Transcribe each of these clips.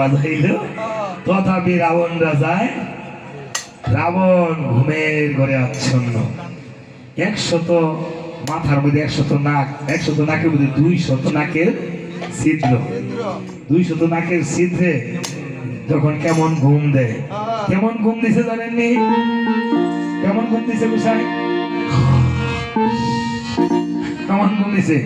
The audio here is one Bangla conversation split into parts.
বাজাইল তথাপি রাবণ রাজায় রাবণ ঘুমের ঘরে আচ্ছন্ন। একশত মাথার মধ্যে একশত নাক, একশত নাকের মধ্যে দুই শত নাকের ছিদ্র। দুই শত নাকের ছিদ্রে যখন কেমন ঘুম দেয়, কেমন ঘুম দিছে জানেননি? কেমন ঘুম দিছে বিষয়? কেমন ঘুম দিছে?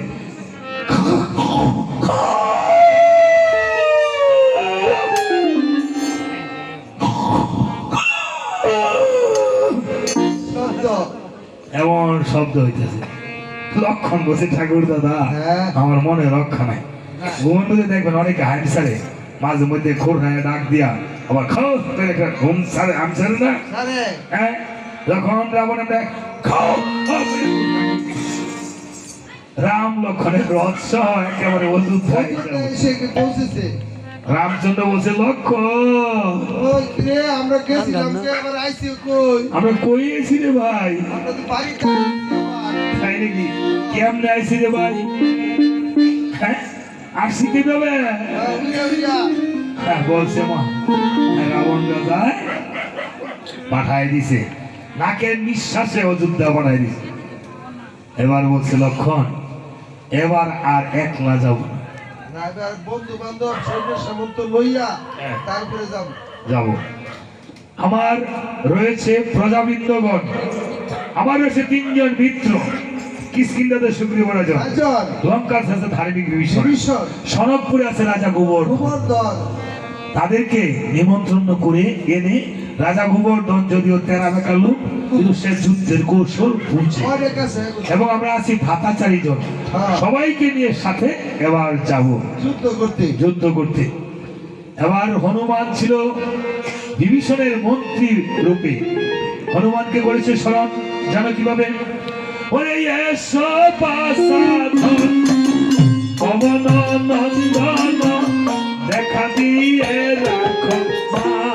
শব্দ হইতেছে। লক্ষণ বসে ঠাকুর দাদা। হ্যাঁ। আমার মনে রক্ষা নাই। ঘুমের মধ্যে দেখবেন অনেকে হাইট সারে মাঝে মধ্যে খোর খায় ডাক দিয়া আবার খাও একটা ঘুম সারে আমি সারে না? সারে হ্যাঁ? যখন রাবণ আমরা খাও রাম লক্ষণের রহস্য একেবারে অযোধ্যা পৌঁছেছে রামচন্দ্র বলছে রে আমরা গেছিলাম কে? আবার আইছি কই? আমরা কই এসি রে ভাই? আমরা তো। তাই নাকি? কেমনে আইসি রে ভাই? হ্যাঁ? হ্যাঁ। হ্যাঁ বলছে মা। হ্যাঁ, রাবণ রাজায় পাঠায় দিছে। নাকের নিঃশ্বাসে অযোধ্যা পাঠায় দিছে। এবার বলছে লক্ষণ এবার আর একলা যাব বন্ধু বান্ধব সৈন্য সামন্ত লইয়া হ্যাঁ। তারপরে যাব। যাব। আমার রয়েছে প্রজাবৃন্দগণ। আমার রয়েছে তিনজন মিত্র কিসকিন্দাদের সুগ্রীব রাজন। লঙ্কার আছে ধার্মিক বিভীষণ। সনকপুরে আছে রাজা গোবর তাদেরকে নিমন্ত্রণ করে এনে রাজা গোবর্ধন যদিও তেরা বেকার লোক কিন্তু সে যুদ্ধের কৌশল বুঝে। এবং আমরা আছি ভাতাচারী জন হ্যাঁ। সবাইকে নিয়ে সাথে এবার যাব। যুদ্ধ করতে। যুদ্ধ করতে। এবার হনুমান ছিল বিভীষণের মন্ত্রী রূপে। হনুমানকে করেছে স্মরণ। জানো কীভাবে ওরে এসো পাসাধন পবন দেখা দিয়ে রাখো মা।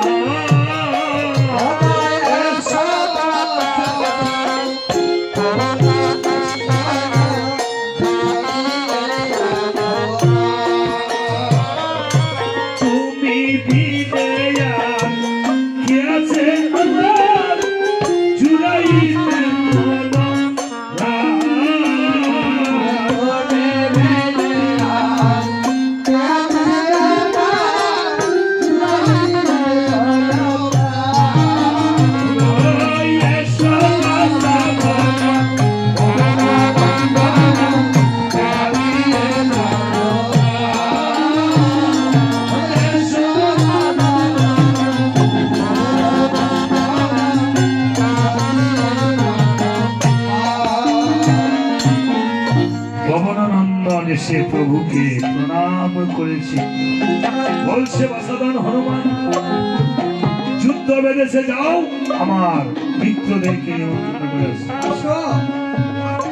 আমার মিত্রদেরকে নিমন্ত্রণ।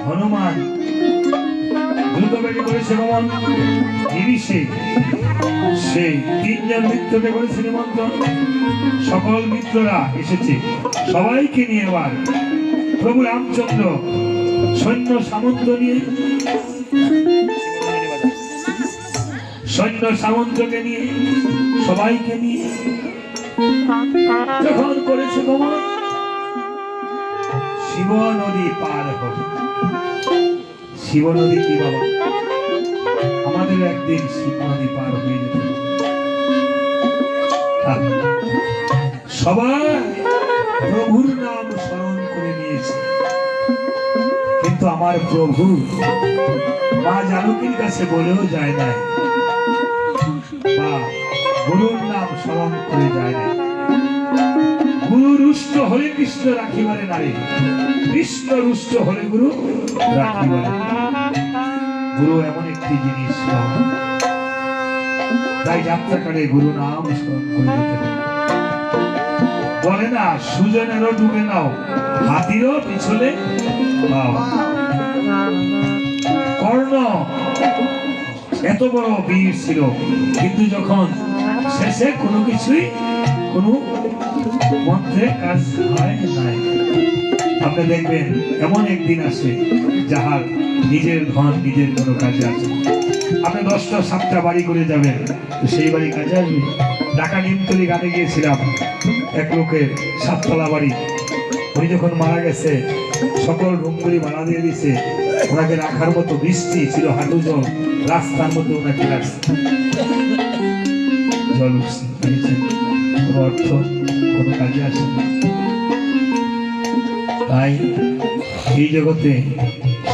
হনুমান দ্রুত বেগে করেছে ভ্রমণ নিমিষে সেই তিনজন মিত্রকে করেছে নিমন্ত্রণ সকল মিত্ররা এসেছে সবাইকে নিয়ে এবার প্রভু রামচন্দ্র সৈন্য সামন্ত নিয়ে সৈন্য সামন্তকে নিয়ে সবাইকে নিয়ে যখন করেছে ভ্রমণ শিব নদী পার হবে শিব নদী কি বাবা? আমাদের একদিন শিব নদী পার হয়ে যেতে সবাই প্রভুর নাম স্মরণ করে নিয়েছে। কিন্তু আমার প্রভু মা জানকীর কাছে বলেও যায় নাই। বা গুরুর নাম স্মরণ করে যায় নাই। গুরু রুষ্ট হলে কৃষ্ণ রাখিবারে নারী। কৃষ্ণ রুষ্ট হলে গুরু রাখিবারে গুরু এমন একটি জিনিস। তাই যাত্রাকালে গুরু নাম স্মরণ বলে না, সুজনেরও ডুবে নাও, হাতিরও পিছলে কর্ণ, এত বড় বীর ছিল, কিন্তু যখন শেষে কোনো কিছুই, কোনো মন্ত্রে কাজ হয় নাই। আপনি দেখবেন, এমন একদিন আসে যাহার নিজের ধন নিজের কোনো কাজে না। আপনি দশটা, সাতটা বাড়ি করে যাবেন, সেই বাড়ি কাজে আসবে। ঢাকা নিমতলি গানে গিয়েছিলাম, এক লোকের সাততলা বাড়ি। উনি যখন মারা গেছে, সকল রুমগুলি ভাড়া দিয়ে দিছে। ওনাকে রাখার মতো বৃষ্টি ছিল হাঁটু জল, রাস্তার মধ্যে ওনাকে রাখছে জল উঠছে অর্থ? কোনো কাজে আসে না তাই এই জগতে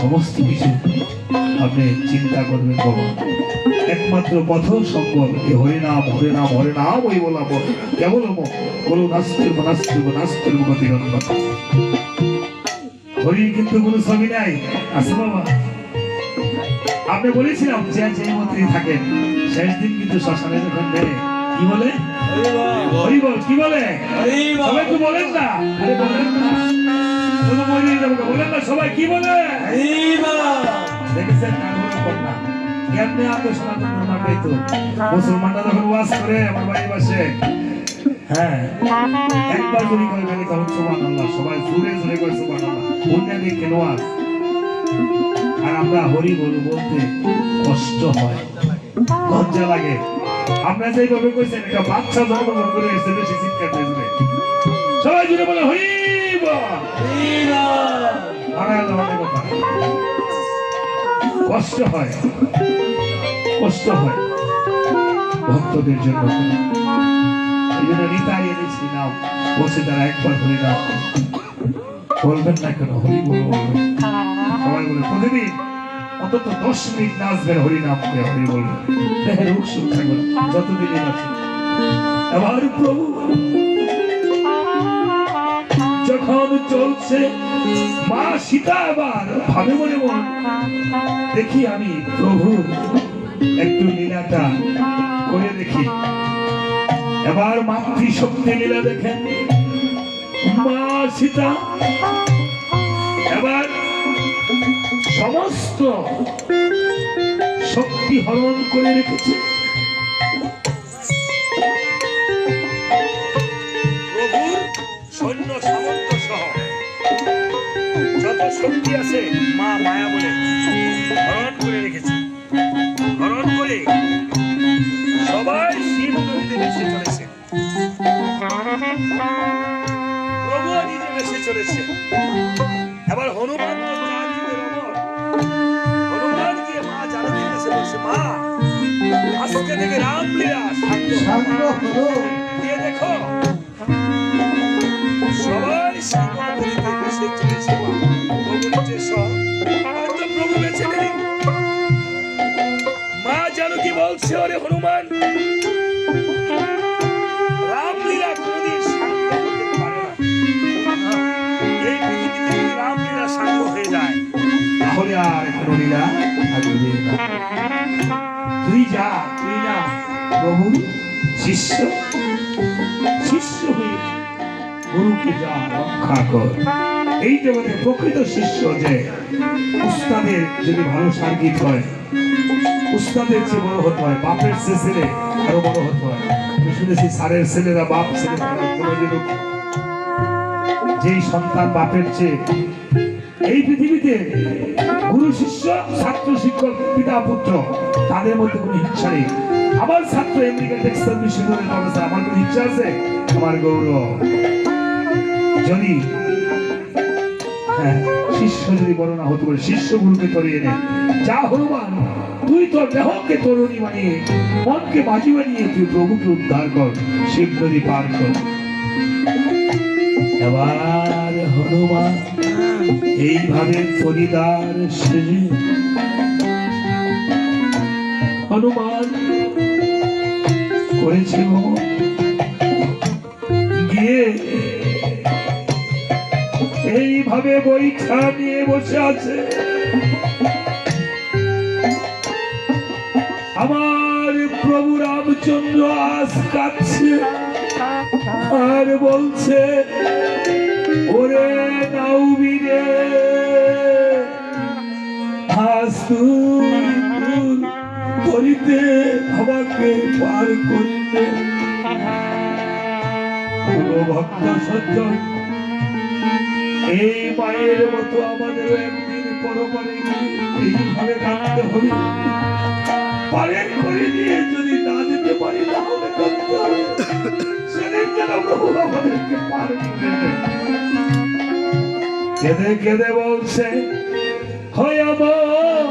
সমস্ত কিছু আপনি চিন্তা করবেন বাবা একমাত্র পথ সম্ভব এই হরিনাম হরিনাম হরিনাম ওই বলা বল কেবল বলো নাস্তির নাস্তির নাস্তির মুখতি হরির কিন্তু কোনো ছবি নাই। আছে বাবা। আপনি বলেছিলাম, যে যে মন্ত্রী থাকেন, শেষ দিন কিন্তু শ্মশানে যখন নেয় কি বলে? হরি বল কি বলে? সবাই তো বলেন না। আরে বলেন না। শুধু মরিয়ে যাব বলেন না সবাই কি বলে? দেখেছেন কানপুরের কেমনে আগে সনাতন ধর্ম পেতো মুসলমানরা যখন ওয়াজ করে আমার বাড়ির পাশে হ্যাঁ একবার যদি করে গেলে তখন সোমান সবাই জুড়ে জুড়ে করে সোমান আল্লাহ অন্য দেখে আর আমরা হরি বলু বলতে কষ্ট হয় লজ্জা লাগে। আপনারা যেভাবে কইছেন একটা বাচ্চা জন্মগ্রহণ করে এসে বেশি চিৎকার দিয়েছিলেন সবাই জুড়ে বলে হরি কষ্ট হয়। কষ্ট হয় ভক্তদের জন্য। এই জন্য নিতাই এনেছি নাম বসে তারা একবার হরি নাম বলবেন না কেন হরি বল বলবেন সবাই বলে প্রতিদিন অন্তত দশ মিনিট নাচবেন হরি বলবেন দেহের রোগ সুখ থাকবে না, যতদিনই আছে এবার প্রভু যখন চলছে মা সীতা আবার ভাবে মনে মন দেখি আমি প্রভু একটু লীলাটা করে দেখি। এবার মাতৃশক্তি লীলা দেখেন। মা সীতা এবার সমস্ত শক্তি হরণ করে রেখেছে। প্রভুর সৈন্য সহ যত শক্তি আছে মা মায়া বলে হরণ করে রেখেছে। হরণ করে সবাই শিব চলেছে। প্রভু নিজে চলেছে। এবার হনুমান আজকে থেকে রামলীলা দিয়ে দেখো? সবাই নদীতে ভেসে চলেছে মা। প্রভু নিজে সহ হয়তো প্রভু বেঁচে নেই। মা জানকী বলছে ওরে হনুমান? রামলীলা কোনদিন সাঙ্গ এই পৃথিবীতে যদি রামলীলা সাঙ্গ হয়ে যায়, তাহলে আর কোনো লীলা প্রভু, শিষ্য শিষ্য হয়ে গুরুকে যা রক্ষা কর। এই জগতে প্রকৃত শিষ্য যে উস্তাদের যদি ভালো হয়, উস্তাদের চেয়ে বড় হতে হয়, বাপের চেয়ে ছেলে আরও বড় হতে হয়। শুনেছি স্যারের ছেলেরা বাপ যেই সন্তান বাপের চেয়ে এই পৃথিবীতে গুরু, শিষ্য, ছাত্র, শিক্ষক, পিতা, পুত্র তাদের মধ্যে কোনো ইচ্ছা নেই। আমার ছাত্র আমেরিকা টেক্সাস বিশ্ববিদ্যালয়ের প্রফেসর আমার কোনো ইচ্ছা আছে? আমার গৌরব। যদি হ্যাঁ শিষ্য যদি হতে পারে শিষ্য গুরুকে যা হনুমান, তুই তোর দেহকে তরুণী বানিয়ে, মনকে বাজি বানিয়ে, তুই প্রভুকে উদ্ধার কর, শিব নদী পার কর। এবার হনুমান, এইভাবে পরিদার সেজে হনুমান করেছে। গিয়ে এইভাবে বৈঠা নিয়ে বসে আছে আমার প্রভু রামচন্দ্র আজ কাচ্ছে আর বলছে, ওরে নাউবিরে তুই তুই দিতে আমাকে পার করতে। ভক্ত সজ্জন। এই মায়ের মতো আমাদের একদিন পরপরে এইভাবে থাকতে হবে। পারেন করে যদি না দিতে পারি, তাহলে কাঁদতে সেদিন যেন প্রভু আমাদেরকে পার কেঁদে কেঁদে বলছে, হয় আমার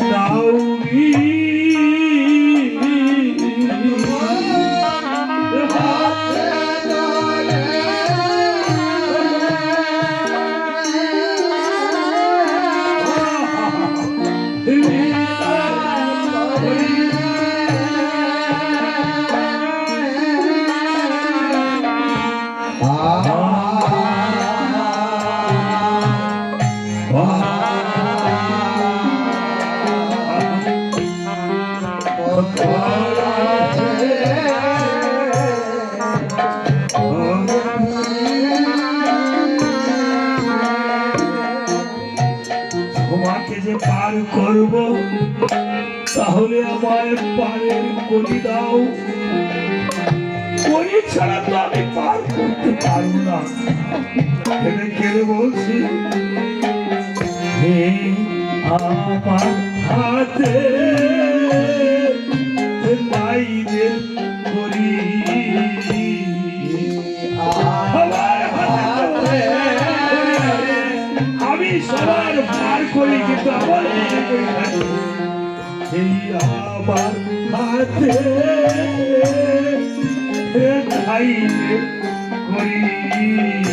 Now we. আর করব, তাহলে আমার পারের কলি দাও কলি ছাড়া তো আমি পার করতে পারব না। এটা কেড়ে বলছি? হে আমার হাতে ধাইতে করি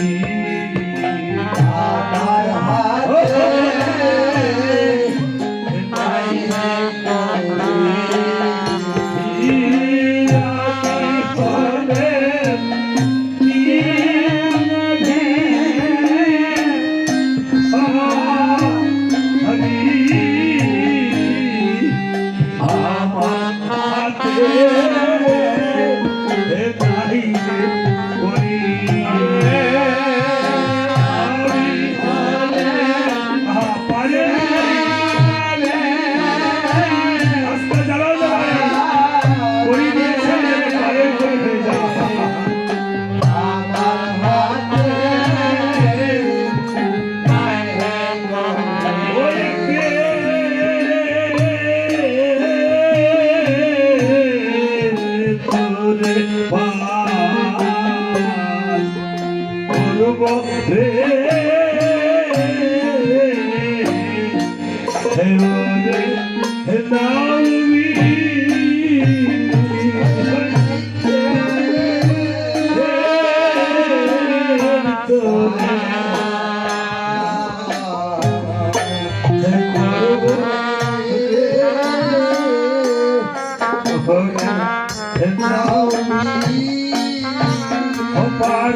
Oh, God,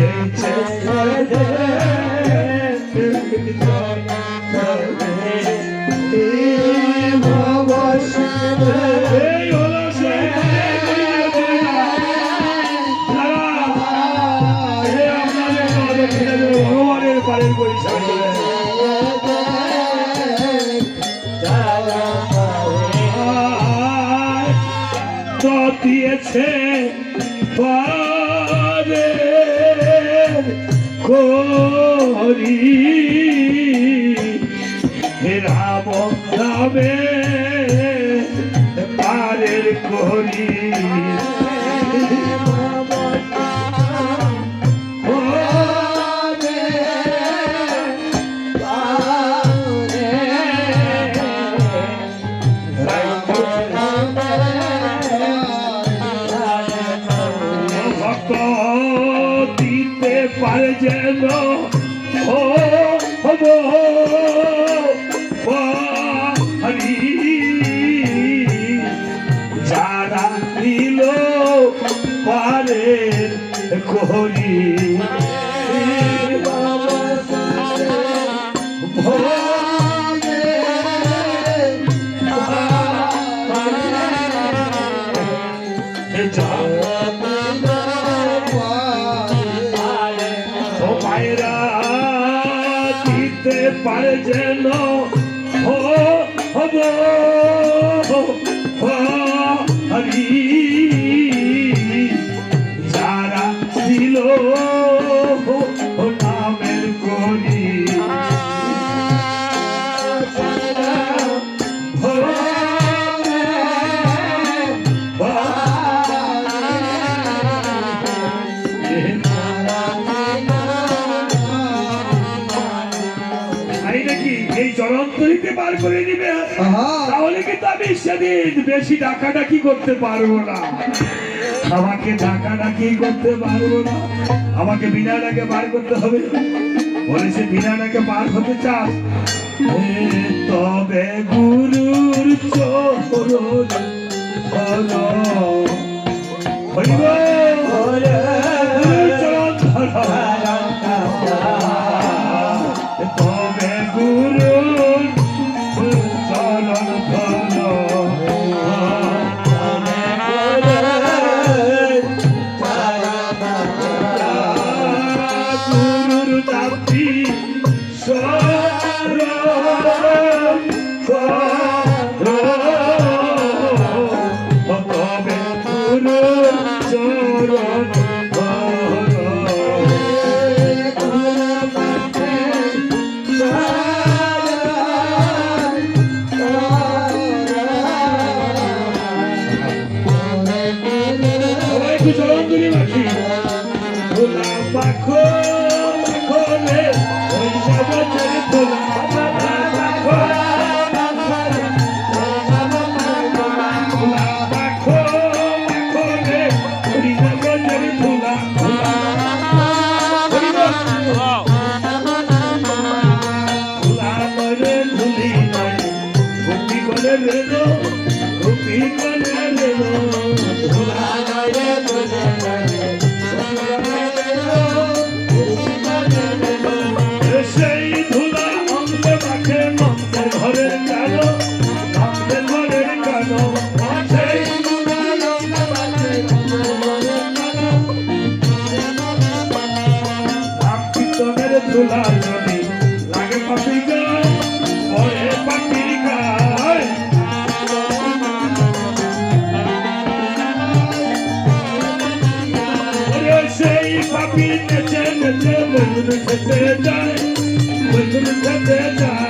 Yeah. Lord Jesus. পারে যেন হব কিন্তু আমি সেদিন বেশি ডাকাডাকি করতে পারব না। আমাকে ডাকাডাকি করতে পারব না। আমাকে বার করতে হবে। বলেছে হতে চাস? তবে গুরুর হরি I'm Sandana.